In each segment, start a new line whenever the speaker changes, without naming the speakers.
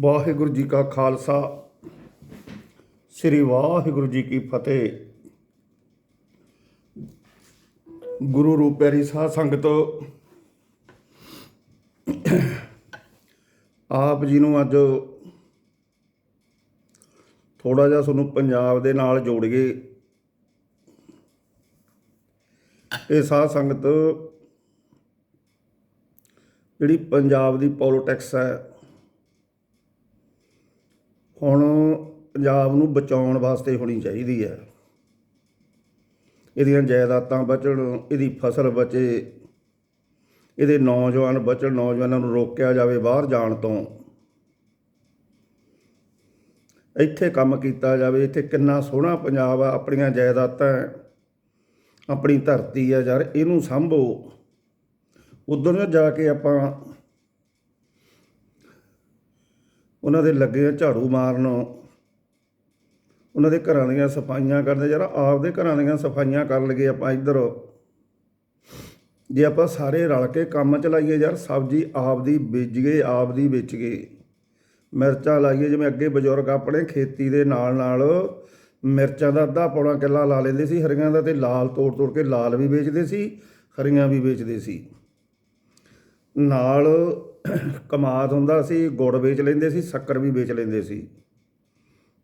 ਵਾਹਿਗੁਰੂ ਜੀ ਕਾ ਖਾਲਸਾ। ਸ੍ਰੀ ਵਾਹਿਗੁਰੂ ਜੀ ਕੀ ਫਤਿਹ। ਗੁਰੂ ਰੂਪ ਪਿਆਰੀ ਸਾਧ ਸੰਗਤ, ਆਪ ਜੀ ਨੂੰ ਅੱਜ ਥੋੜਾ ਜਿਹਾ ਤੁਹਾਨੂੰ ਪੰਜਾਬ ਦੇ ਨਾਲ ਜੋੜੀਏ। ਇਹ ਸਾਧ ਸੰਗਤ ਜਿਹੜੀ ਪੰਜਾਬ ਦੀ ਪੋਲਿਟਿਕਸ ਹੈ ਹੁਣ ਪੰਜਾਬ ਨੂੰ ਬਚਾਉਣ ਵਾਸਤੇ ਹੋਣੀ ਚਾਹੀਦੀ ਹੈ। ਇਹਦੀਆਂ ਜਾਇਦਾਦਾਂ ਬਚਣ, ਇਹਦੀ ਫਸਲ ਬਚੇ, ਇਹਦੇ ਨੌਜਵਾਨ ਬਚਣ, ਨੌਜਵਾਨਾਂ ਨੂੰ ਰੋਕਿਆ ਜਾਵੇ ਬਾਹਰ ਜਾਣ ਤੋਂ। ਇੱਥੇ ਕੰਮ ਕੀਤਾ ਜਾਵੇ, ਇੱਥੇ ਕਿੰਨਾ ਸੋਹਣਾ ਪੰਜਾਬ ਆ, ਆਪਣੀਆਂ ਜਾਇਦਾਦਾਂ ਆਪਣੀ ਧਰਤੀ ਆ ਯਾਰ ਇਹਨੂੰ ਸੰਭੋ। ਉਧਰ ਜਾ ਕੇ ਆਪਾਂ ਉਹਨਾਂ ਦੇ ਲੱਗੇ ਝਾੜੂ ਮਾਰਨ। ਉਹਨਾਂ ਦੇ ਘਰਾਂ ਦੀਆਂ ਸਫਾਈਆਂ ਕਰਦੇ, ਯਾਰ ਆਪਦੇ ਘਰਾਂ ਦੀਆਂ ਸਫਾਈਆਂ ਕਰ ਲਈਏ ਆਪਾਂ ਇੱਧਰ। ਜੇ ਆਪਾਂ ਸਾਰੇ ਰਲ ਕੇ ਕੰਮ ਚਲਾਈਏ ਯਾਰ, ਸਬਜ਼ੀ ਆਪਦੀ ਬੀਜੀਏ ਆਪਦੀ ਵੇਚੀਏ ਮਿਰਚਾਂ ਲਾਈਏ, ਜਿਵੇਂ ਅੱਗੇ ਬਜ਼ੁਰਗ ਆਪਣੇ ਖੇਤੀ ਦੇ ਨਾਲ ਨਾਲ ਮਿਰਚਾਂ ਦਾ ਅੱਧਾ ਪੌਣਾ ਕਿੱਲਾ ਲਾ ਲੈਂਦੇ ਸੀ, ਹਰੀਆਂ ਦਾ ਤੇ ਲਾਲ ਤੋੜ ਤੋੜ ਕੇ ਲਾਲ ਵੀ ਵੇਚਦੇ ਸੀ, ਹਰੀਆਂ ਵੀ ਵੇਚਦੇ ਸੀ। ਨਾਲ ਕਮਾਦ ਹੁੰਦਾ ਸੀ, ਗੁੜ ਵੇਚ ਲੈਂਦੇ ਸੀ, ਸ਼ੱਕਰ ਵੀ ਵੇਚ ਲੈਂਦੇ ਸੀ।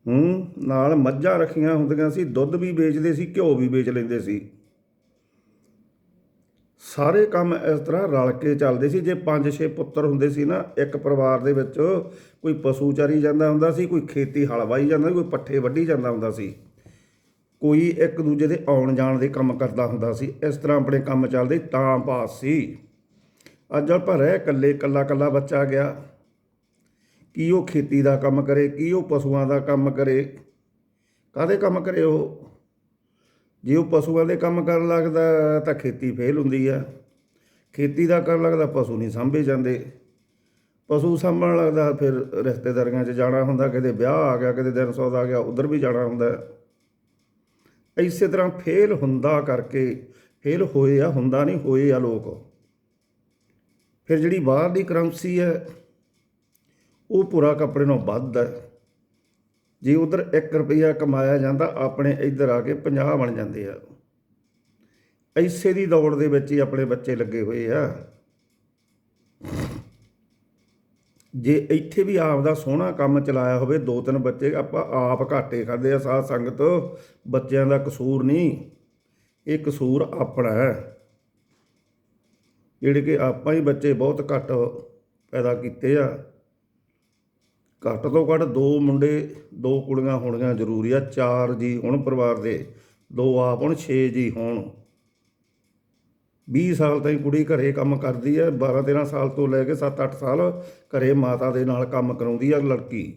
ਹੂੰ, ਨਾਲ ਮੱਝਾਂ ਰੱਖੀਆਂ ਹੁੰਦੀਆਂ ਸੀ, ਦੁੱਧ ਵੀ ਵੇਚਦੇ ਸੀ, ਘਿਓ ਵੀ ਵੇਚ ਲੈਂਦੇ ਸੀ। ਸਾਰੇ ਕੰਮ ਇਸ ਤਰ੍ਹਾਂ ਰਲ ਕੇ ਚੱਲਦੇ ਸੀ। ਜੇ 5-6 ਪੁੱਤਰ ਹੁੰਦੇ ਸੀ ਨਾ, ਇੱਕ ਪਰਿਵਾਰ ਦੇ ਵਿੱਚ ਕੋਈ ਪਸ਼ੂ ਚਰੀ ਜਾਂਦਾ ਹੁੰਦਾ ਸੀ, ਕੋਈ ਖੇਤੀ ਹਲ ਵਾਹੀ ਜਾਂਦਾ ਸੀ ਕੋਈ ਪੱਠੇ ਵੱਢੀ ਜਾਂਦਾ ਹੁੰਦਾ ਸੀ। ਕੋਈ ਇੱਕ ਦੂਜੇ ਦੇ ਆਉਣ ਜਾਣ ਦੇ ਕੰਮ ਕਰਦਾ ਹੁੰਦਾ ਸੀ। ਇਸ ਤਰ੍ਹਾਂ ਆਪਣੇ ਕੰਮ ਚੱਲਦੇ, ਤਾਂ ਪਾਸ ਸੀ। ਅੱਜ ਆਪਾਂ ਰਹਿ ਇਕੱਲੇ ਇਕੱਲਾ ਇਕੱਲਾ ਬੱਚਾ ਗਿਆ। ਕੀ ਉਹ ਖੇਤੀ ਦਾ ਕੰਮ ਕਰੇ, ਕੀ ਉਹ ਪਸ਼ੂਆਂ ਦਾ ਕੰਮ ਕਰੇ? ਕਾਹਦੇ ਕੰਮ ਕਰੇ ਉਹ? ਜੇ ਉਹ ਪਸ਼ੂਆਂ ਦੇ ਕੰਮ ਕਰਨ ਲੱਗਦਾ ਤਾਂ ਖੇਤੀ ਫੇਲ ਹੁੰਦੀ ਆ। ਖੇਤੀ ਦਾ ਕਰਨ ਲੱਗਦਾ ਪਸ਼ੂ ਨਹੀਂ ਸਾਂਭੇ ਜਾਂਦੇ। ਪਸ਼ੂ ਸਾਂਭਣ ਲੱਗਦਾ ਫਿਰ ਰਿਸ਼ਤੇਦਾਰੀਆਂ 'ਚ ਜਾਣਾ ਹੁੰਦਾ, ਕਿਤੇ ਵਿਆਹ ਆ ਗਿਆ, ਕਿਤੇ ਦਿਨ ਸੌਦਾ ਆ ਗਿਆ, ਉਧਰ ਵੀ ਜਾਣਾ ਹੁੰਦਾ। ਇਸੇ ਤਰ੍ਹਾਂ ਫੇਲ ਹੁੰਦਾ ਕਰਕੇ, ਫੇਲ ਹੋਏ ਆ ਹੁੰਦਾ ਨਹੀਂ, ਹੋਏ ਆ ਲੋਕ। ਫਿਰ ਜਿਹੜੀ ਬਾਹਰ ਦੀ ਕਰੰਸੀ ਹੈ, ਉਹ ਪੂਰਾ ਕੱਪੜੇ ਨੂੰ ਵੱਧ ਹੈ। ਜੇ ਉਧਰ 1 ਰੁਪਿਆ ਕਮਾਇਆ ਜਾਂਦਾ, ਆਪਣੇ ਇੱਧਰ ਆ ਕੇ 50 ਬਣ ਜਾਂਦੇ ਆ। ਐਸੇ ਦੀ ਦੌੜ ਦੇ ਵਿੱਚ ਹੀ ਆਪਣੇ ਬੱਚੇ ਲੱਗੇ ਹੋਏ ਆ। ਜੇ ਇੱਥੇ ਵੀ ਆਪ ਦਾ ਸੋਹਣਾ ਕੰਮ ਚਲਾਇਆ ਹੋਵੇ, ਦੋ ਤਿੰਨ ਬੱਚੇ ਆਪਾਂ ਆਪ ਘਾਟੇ ਖਾਦੇ ਆ, ਸਾਧ ਸੰਗਤ, ਬੱਚਿਆਂ ਦਾ ਕਸੂਰ ਨਹੀਂ। ਇਹ ਕਸੂਰ ਆਪਣਾ ਹੈ। ਜਿਹੜੇ ਕਿ ਆਪਾਂ ਹੀ ਬੱਚੇ ਬਹੁਤ ਘੱਟ ਪੈਦਾ ਕੀਤੇ ਆ। ਘੱਟ ਤੋਂ ਘੱਟ ਦੋ ਮੁੰਡੇ, ਦੋ ਕੁੜੀਆਂ ਹੋਣੀਆਂ ਜ਼ਰੂਰੀ ਆ। ਚਾਰ ਜੀ ਹੁਣ ਪਰਿਵਾਰ ਦੇ, ਦੋ ਆਪ ਹੁਣ 6 ਜੀ ਹੋਣ। 20 ਸਾਲ ਤਾਈਂ ਕੁੜੀ ਘਰੇ ਕੰਮ ਕਰਦੀ ਹੈ 12 13 ਸਾਲ ਤੋਂ ਲੈ ਕੇ 7-8 ਸਾਲ ਘਰੇ ਮਾਤਾ ਦੇ ਨਾਲ ਕੰਮ ਕਰਾਉਂਦੀ ਆ ਲੜਕੀ।